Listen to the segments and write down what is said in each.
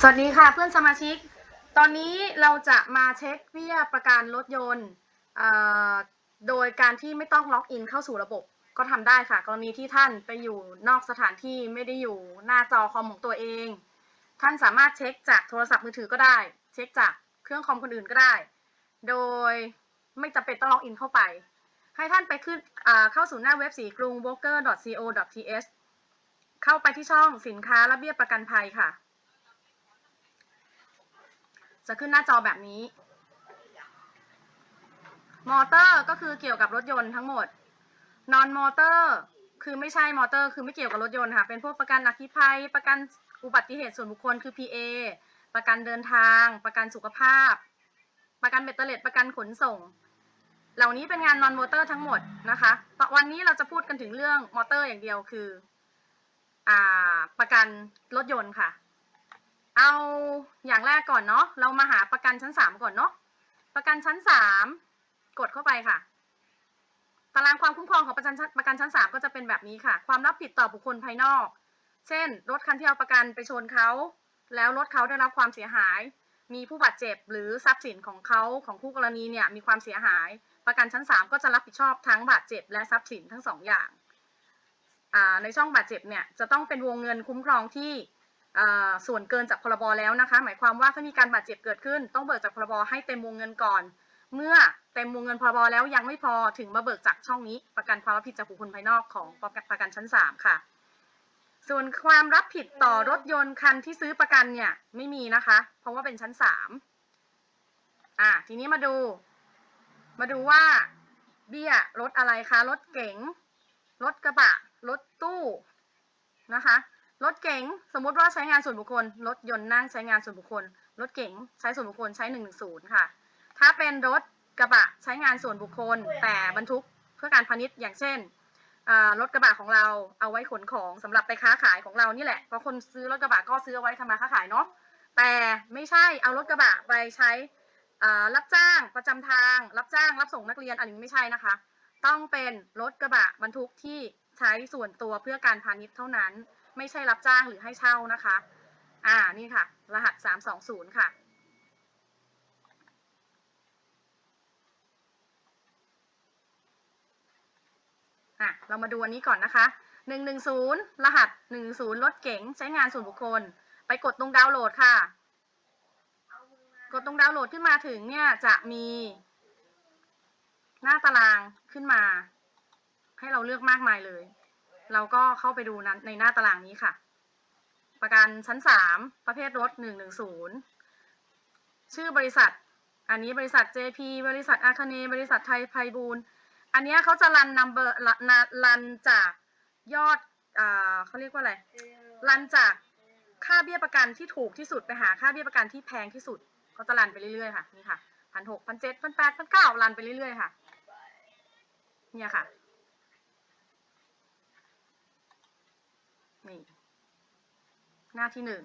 สวัสดีค่ะเพื่อนสมาชิก ตอนนี้เราจะมาเช็คเบี้ยประกันรถยนต์โดยการที่ไม่ต้องล็อกอินเข้าสู่ระบบก็ทำได้ค่ะ กรณีที่ท่านไปอยู่นอกสถานที่ไม่ได้อยู่หน้าจอคอมของตัวเอง ท่านสามารถเช็คจากโทรศัพท์มือถือก็ได้ เช็คจากเครื่องคอมคนอื่นก็ได้ โดยไม่จำเป็นต้องล็อกอินเข้าไป ให้ท่านไปขึ้นเข้าสู่หน้าเว็บสีกรุง broker.co.th เข้าไปที่ช่องสินค้าและเบี้ยประกันภัยค่ะ จะขึ้นหน้าจอแบบนี้ มอเตอร์ก็คือเกี่ยวกับรถยนต์ทั้งหมด นอนมอเตอร์คือไม่ใช่มอเตอร์ คือไม่เกี่ยวกับรถยนต์ค่ะ เป็นพวกประกันอัคคีภัย ประกันอุบัติเหตุส่วนบุคคลคือ PA ประกันเดินทาง ประกันสุขภาพ ประกันเบ็ดเตอร์เล็ดประกันขนส่ง เหล่านี้เป็นงานนอนมอเตอร์ทั้งหมดนะคะต่วันนี้เราจะพูดกันถึงเรื่องมอเตอร์อย่างเดียวคืออประกันรถยนต์ค่ะ เอาอย่างแรกก่อนเนาะเรามาหาประกันชั้นสามก่อนเนาะประกันชั้นสามกดเข้าไปค่ะ ตารางความคุ้มครองของประกันชั้นประกันชั้นสามก็จะเป็นแบบนี้ค่ะ ความรับผิดต่อบุคคลภายนอก เช่น รถคันที่เอาประกันไปชนเขาแล้วรถเขาได้รับความเสียหาย มีผู้บาดเจ็บหรือทรัพย์สินของเขาของคู่กรณีเนี่ยมีความเสียหาย ประกันชั้นสามก็จะรับผิดชอบทั้งบาดเจ็บและทรัพย์สินทั้งสองอย่าง ในช่องบาดเจ็บเนี่ยจะต้องเป็นวงเงินคุ้มครองที่ ส่วนเกินจากพรบแล้วนะคะ หมายความว่าถ้ามีการบาดเจ็บเกิดขึ้น ต้องเบิกจากพรบให้เต็มวงเงินก่อน เมื่อเต็มวงเงินพรบแล้วยังไม่พอถึงมาเบิกจากช่องนี้ ประกันความรับผิดจากบุคคลภายนอกของประกันประกันชั้นสามค่ะ ส่วนความรับผิดต่อรถยนต์คันที่ซื้อประกันเนี่ยไม่มีนะคะ เพราะว่าเป็นชั้นสามอ่าทีนี้มาดู มาดูว่าเบี้ยรถอะไรคะรถเก๋งรถกระบะรถตู้นะคะ รถเก๋งสมมุติว่าใช้งานส่วนบุคคล รถยนต์นั่งใช้งานส่วนบุคคล รถเก๋งใช้ส่วนบุคคลใช้หนึ่งหนึ่งศูนย์ค่ะ ถ้าเป็นรถกระบะใช้งานส่วนบุคคล แต่บรรทุกเพื่อการพาณิชย์อย่างเช่นรถกระบะของเราเอาไว้ขนของสำหรับไปค้าขายของเรานี่แหละเพราะคนซื้อรถกระบะก็ซื้อเอาไว้ทำมาค้าขายเนาะแต่ไม่ใช่เอารถกระบะไปใช้รับจ้างประจำทาง รับจ้างรับส่งนักเรียนอันนี้ไม่ใช่นะคะ ต้องเป็นรถกระบะบรรทุกที่ใช้ส่วนตัวเพื่อการพาณิชย์เท่านั้น ไม่ใช่รับจ้างหรือให้เช่านะคะ อ่านี่ค่ะ รหัส 320 ค่ะอะ เรามาดูอันนี้ก่อนนะคะ 110 รหัส 110 รถเก๋งใช้งานส่วนบุคคล ไปกดตรงดาวน์โหลดค่ะ กดตรงดาวน์โหลดขึ้นมาถึงเนี่ยจะมี หน้าตารางขึ้นมา ให้เราเลือกมากมายเลย เราก็เข้าไปดูนั้นในหน้าตารางนี้ค่ะ ประกันชั้นสามประเภทรถหนึ่งหนึ่งศูนย์ชื่อบริษัท อันนี้บริษัท JP บริษัทอาคเนย์บริษัทไทยไพบูลอันนี้เขาจะรันนัมเบอร์รันจากยอดอเขาเรียกว่าอะไร รันจากค่าเบี้ยประกันที่ถูกที่สุดไปหาค่าเบี้ยประกันที่แพงที่สุดเขาจะรันไปเรื่อยๆค่ะ นี่ค่ะพันหกพันเจ็ดพันแปดพันเก้ารันไปเรื่อยๆค่ะ เนี่ยค่ะ นี่ หน้าที่หนึ่ง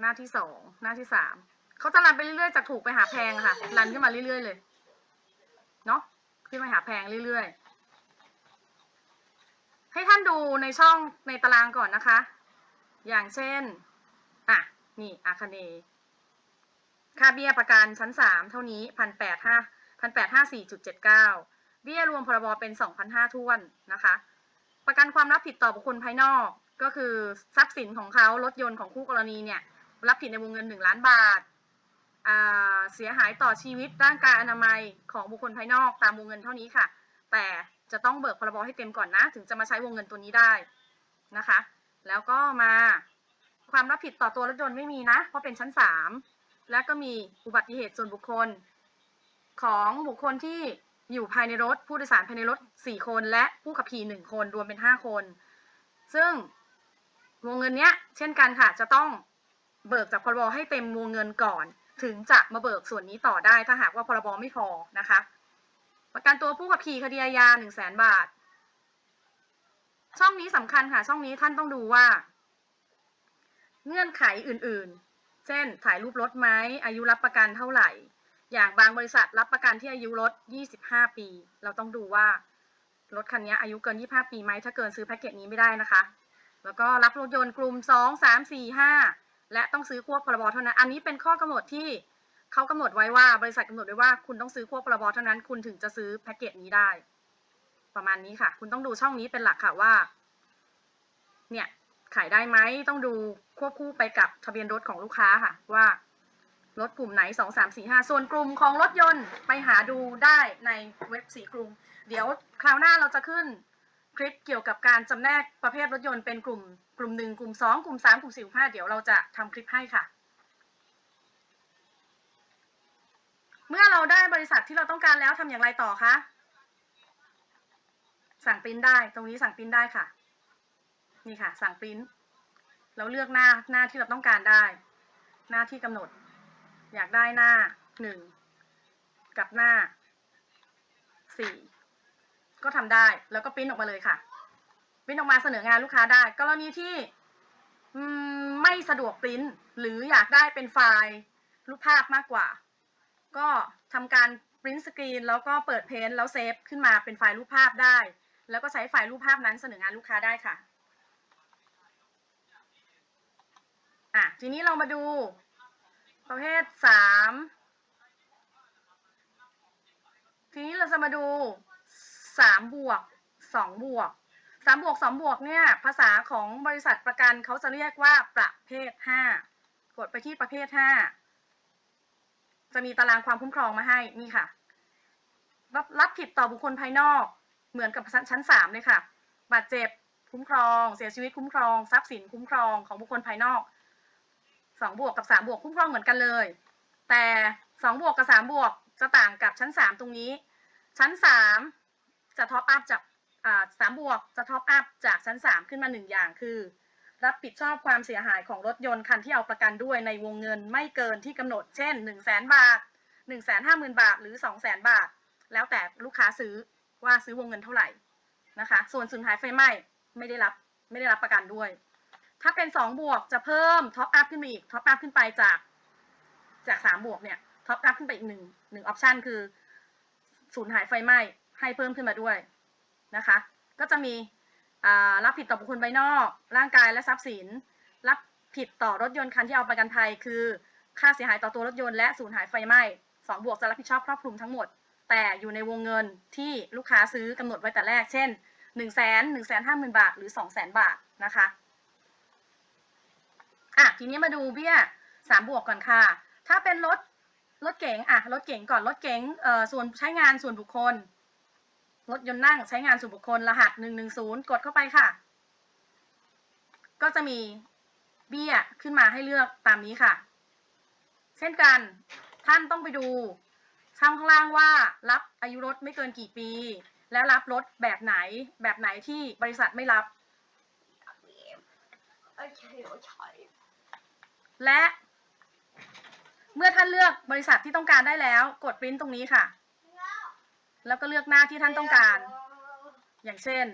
หน้าที่สอง หน้าที่สาม เขาจะรันไปเรื่อยๆ จากถูกไปหาแพงค่ะ รันขึ้นมาเรื่อยๆเลย เนาะขึ้นไปหาแพงเรื่อยๆ ให้ท่านดูในช่องในตารางก่อนนะคะ อย่างเช่น อะ นี่ อาคเนค่าเบี้ยประกันชั้นสามเท่านี้พันแปดห้าพันแปดห้าสี่จุดเจ็ดเก้าเบี้ยรวมพรบเป็นสองพันห้าท้วนนะคะ ประกันความรับผิดต่อบุคคลภายนอก ก็คือทรัพย์สินของเขารถยนต์ของคู่กรณีเนี่ยรับผิดในวงเงินหนึ่งล้านบาทาเสียหายต่อชีวิตร่างกายอนามัยของบุคคลภายนอกตามวงเงินเท่านี้ค่ะ แต่จะต้องเบิกพรบให้เต็มก่อนนะ ถึงจะมาใช้วงเงินตัวนี้ได้นะคะ แล้วก็มาความรับผิดต่อตัวรถยนต์ไม่มีนะ เพราะเป็นชั้นสามแล้วก็มีอุบัติเหตุส่วนบุคคล ของบุคคลที่อยู่ภายในรถ ผู้โดยสารภายในรถ 4 คน และผู้ขับขี่ 1 คนรวมเป็น 5 คน ซึ่ง วงเงินเนี้ยเช่นกันค่ะจะต้องเบิกจากพรบให้เต็มวงเงินก่อน ถึงจะมาเบิกส่วนนี้ต่อได้ถ้าหากว่าพรบไม่พอนะคะ ประกันตัวผู้ขับขี่คดีอาญา1 0 0 0 0แสนบาท ช่องนี้สำคัญค่ะ ช่องนี้ท่านต้องดูว่า เงื่อนไขอื่นๆ เช่น ถ่ายรูปรถไหมอายุรับประกันเท่าไหร่ อย่างบางบริษัทรับประกันที่อายุรถ 25 ปี เราต้องดูว่ารถคันนี้อายุเกิน 25 ปีไหมถ้าเกินซื้อแพ็กเกจนี้ไม่ได้นะคะ แล้วก็รับรถยนต์กลุ่ม 2 3 4 5 และต้องซื้อควบพรบเท่านั้น อันนี้เป็นข้อกำหนดที่เขากำหนดไว้ว่าบริษัทกำหนดไว้ว่าคุณต้องซื้อควบพรบเท่านั้น คุณถึงจะซื้อแพ็กเกจนี้ได้ ประมาณนี้ค่ะ คุณต้องดูช่องนี้เป็นหลักค่ะว่า เนี่ยขายได้ไหมต้องดูควบคู่ไปกับทะเบียนรถของลูกค้าค่ะ ว่ารถกลุ่มไหนสองสามสี่ห้าส่วนกลุ่มของรถยนต์ไปหาดูได้ในเว็บสีกรุงเดี๋ยวคราวหน้าเราจะขึ้น คลิปเกี่ยวกับการจำแนกประเภทรถยนต์เป็นกลุ่ม กลุ่มหนึ่งกลุ่มสองกลุ่มสามกลุ่มสี่กลุ่มห้าเดี๋ยวเราจะทำคลิปให้ค่ะ เมื่อเราได้บริษัทที่เราต้องการแล้วทำอย่างไรต่อคะ สั่งปริ้นได้ ตรงนี้สั่งปริ้นได้ค่ะ นี่ค่ะ สั่งปริ้นแล้วเลือกหน้าหน้าที่เราต้องการได้ หน้าที่กำหนด อยากได้หน้าหนึ่งกับหน้าสี่ ก็ทำได้ แล้วก็ปริ้นออกมาเลยค่ะปริ้นออกมาเสนองานลูกค้าได้ กรณีที่ไม่สะดวกปริ้นหรืออยากได้เป็นไฟล์รูปภาพมากกว่า ก็ทำการปริ้นสกรีนแล้วก็เปิดเพนแล้วเซฟขึ้นมาเป็นไฟล์รูปภาพได้ แล้วก็ใช้ไฟล์รูปภาพนั้นเสนองานลูกค้าได้ค่ะอะทีนี้เรามาดูประเภทสามทีนี้เราจะมาดู สามบวกสองบวกสามบวกสองบวกเนี่ยภาษาของบริษัทประกันเขาจะเรียกว่าประเภทห้ากดไปที่ประเภทห้าจะมีตารางความคุ้มครองมาให้นี่ค่ะรับรับผิดต่อบุคคลภายนอกเหมือนกับชั้นสามเลยค่ะ บาดเจ็บคุ้มครอง เสียชีวิตคุ้มครอง ทรัพย์สินคุ้มครองของบุคคลภายนอกสองบวกกับสามบวกคุ้มครองเหมือนกันเลย แต่สองบวกกับสามบวกจะต่างกับชั้นสามตรงนี้ ชั้นสาม จะท็อปอัพจากสามบวกจะท็อปอัพจากชั้นสามขึ้นมาหนึ่งอย่างคือ รับผิดชอบความเสียหายของรถยนต์คันที่เอาประกันด้วยในวงเงินไม่เกินที่กำหนดเช่นหนึ่งแสนบาทหนึ่งแสนห้าหมื่นบาทหรือสองแสนบาท แล้วแต่ลูกค้าซื้อว่าซื้อวงเงินเท่าไหร่นะคะ ส่วนสูญหายไฟไหม้ไม่ได้รับไม่ได้รับประกันด้วย ถ้าเป็นสองบวกจะเพิ่มท็อปอัพขึ้นมาอีกท็อปอัพขึ้นไปจากจากสามบวกเนี่ยท็อปอัพขึ้นไปอีกหนึ่งหนึ่งออปชันคือสูญหายไฟไหม้ ให้เพิ่มขึ้นมาด้วยนะคะ ก็จะมีรับผิดต่อบุคคลภายนอก ร่างกายและทรัพย์สิน รับผิดต่อรถยนต์คันที่เอาประกันภัย คือ ค่าเสียหายต่อตัวรถยนต์และสูญหายไฟไหม้สองบวกจะรับผิดชอบครอบคลุมทั้งหมด แต่อยู่ในวงเงินที่ลูกค้าซื้อกำหนดไว้แต่แรก เช่นหนึ่งแสนหนึ่งแสนห้าหมื่นบาท หรือสองแสนบาทนะคะอะทีนี้มาดูเบี้ยสามบวกก่อนค่ะ ถ้าเป็นรถรถเก๋งอะรถเก๋งก่อนรถเก๋งเอ่อส่วนใช้งานส่วนบุคคล รถยนต์นั่งใช้งานส่วนบุคคลรหัสหนึ่งหนึ่งศูนย์กดเข้าไปค่ะ ก็จะมีเบี้ยขึ้นมาให้เลือกตามนี้ค่ะ เช่นกันท่านต้องไปดูช่องข้างล่างว่ารับอายุรถไม่เกินกี่ปี และรับรถแบบไหนแบบไหนที่บริษัทไม่รับ และ เมื่อท่านเลือกบริษัทที่ต้องการได้แล้ว กดปริ้นตรงนี้ค่ะ แล้วก็เลือกหน้าที่ท่านต้องการ อย่างเช่น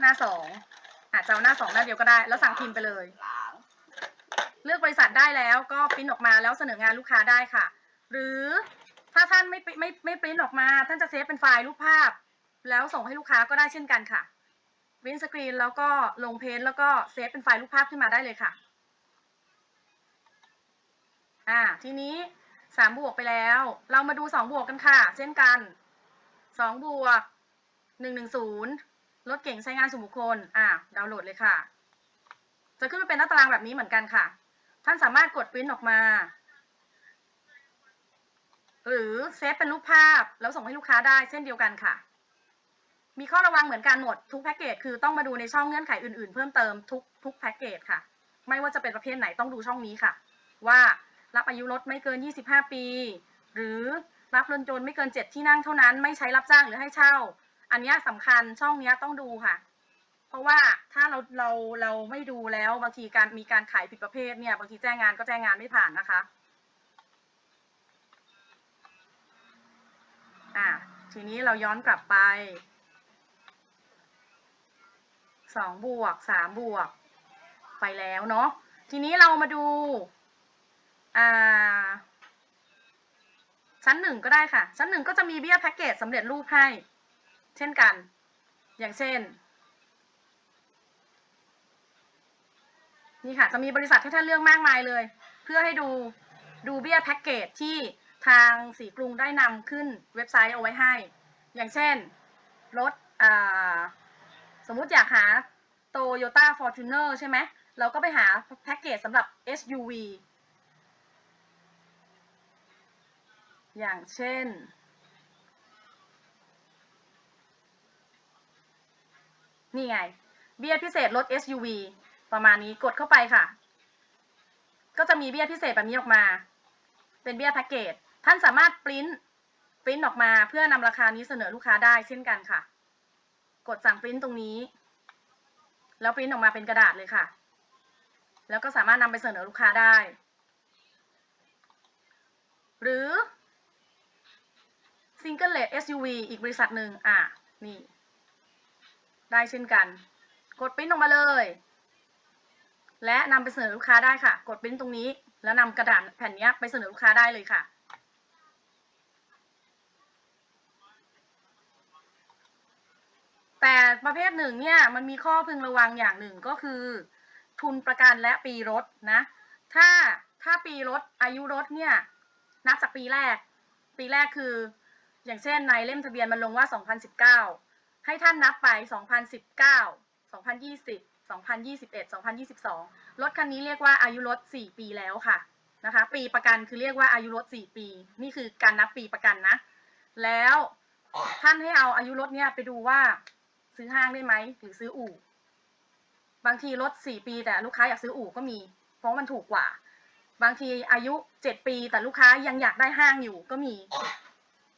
หน้าสองอาจจะเอาหน้าสองหน้าเดียวก็ได้ แล้วสั่งพิมพ์ไปเลย เลือกบริษัทได้แล้วก็ปริ้นออกมาแล้วเสนองานลูกค้าได้ค่ะ หรือถ้าท่านไม่ไม่ไม่ปริ้นออกมา ท่านจะเซฟเป็นไฟล์รูปภาพ แล้วส่งให้ลูกค้าก็ได้เช่นกันค่ะปริ้นสกรีนแล้วก็ลงเพนแล้วก็เซฟเป็นไฟล์รูปภาพขึ้นมาได้เลยค่ะ อ่า ทีนี้ สามบวกไปแล้ว เรามาดูสองบวกกันค่ะ เช่นกันสองบวกหนึ่งหนึ่งศูนย์รถเก่งใช้งานส่วนบุคคลอ่าดาวน์โหลดเลยค่ะ จะขึ้นมาเป็นหน้าตารางแบบนี้เหมือนกันค่ะ ท่านสามารถกดปริ้นออกมา หรือเซฟเป็นรูปภาพแล้วส่งให้ลูกค้าได้เช่นเดียวกันค่ะ มีข้อระวังเหมือนกันหมดทุกแพ็กเกจคือต้องมาดูในช่องเงื่อนไขอื่นๆ เพิ่มเติมทุกทุกแพ็กเกจค่ะ ไม่ว่าจะเป็นประเภทไหนต้องดูช่องนี้ค่ะ ว่า รับอายุรถไม่เกิน 25 ปี หรือรับรถยนต์ไม่เกิน 7 ที่นั่งเท่านั้น ไม่ใช้รับจ้างหรือให้เช่า อันนี้ยสำคัญช่องนี้ต้องดูค่ะ เพราะว่าถ้าเราเราเราไม่ดูแล้วบางทีการมีการขายผิดประเภทเนี่ยบางทีแจ้งงานก็แจ้งงานไม่ผ่านนะคะอะทีนี้เราย้อนกลับไปสองบวกสามบวกไปแล้วเนาะทีนี้เรามาดู ชั้นหนึ่งก็ได้ค่ะ ชั้นหนึ่งก็จะมีเบี้ยแพ็กเกจสำเร็จรูปให้ เช่นกัน อย่างเช่น นี่ค่ะ จะมีบริษัทให้ท่านเลือกมากมายเลย เพื่อให้ดูดูเบี้ยแพ็กเกจที่ทางสีกรุงได้นำขึ้นเว็บไซต์เอาไว้ให้ อย่างเช่น รถสมมุติอยากหา Toyota Fortuner ใช่ไหม เราก็ไปหาแพ็กเกจสำหรับ SUV อย่างเช่น นี่ไง เบี้ยพิเศษรถ SUV ประมาณนี้กดเข้าไปค่ะ ก็จะมีเบี้ยพิเศษแบบนี้ออกมา เป็นเบี้ยแพ็กเกจ ท่านสามารถปริ้นปริ้นออกมาเพื่อนำราคานี้เสนอลูกค้าได้เช่นกันค่ะ กดสั่งปริ้นตรงนี้ แล้วปริ้นออกมาเป็นกระดาษเลยค่ะ แล้วก็สามารถนำไปเสนอลูกค้าได้ หรือ Single Rate SUV อีกบริษัทหนึ่งอะนี่ ได้เช่นกัน กดปริ้นออกมาเลย และนำไปเสนอลูกค้าได้ค่ะ กดปริ้นตรงนี้ แล้วนำกระดาษแผ่นนี้ไปเสนอลูกค้าได้เลยค่ะแต่ประเภทหนึ่งเนี่ยมันมีข้อพึงระวังอย่างหนึ่งก็คือ ทุนประกันและปีรถนะ ถ้าถ้าปีรถอายุรถเนี่ยนับจากปีแรก ปีแรกคือ อย่างเช่นในเล่มทะเบียนมันลงว่า 2019 ให้ท่านนับไป 2019 2020 2021 2022 รถคันนี้เรียกว่าอายุรถ 4 ปีแล้วค่ะนะคะ ปีประกันคือเรียกว่าอายุรถ 4 ปี นี่คือการนับปีประกันนะ แล้วท่านให้เอาอายุรถเนี่ยไปดูว่าซื้อห้างได้ไหมหรือซื้ออู่ บางทีรถ 4 ปีแต่ลูกค้าอยากซื้ออู่ก็มี เพราะมันถูกกว่า บางทีอายุ 7 ปีแต่ลูกค้ายังอยากได้ห้างอยู่ก็มี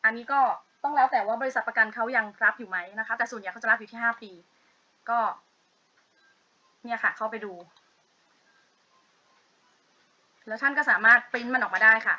อันนี้ก็ต้องแล้วแต่ว่าบริษัทประกันเขายังรับอยู่ไหมนะคะ แต่ส่วนใหญ่เขาจะรับอยู่ที่5ปี ก็ เนี่ยค่ะเข้าไปดู แล้วท่านก็สามารถปริ้นมันออกมาได้ค่ะ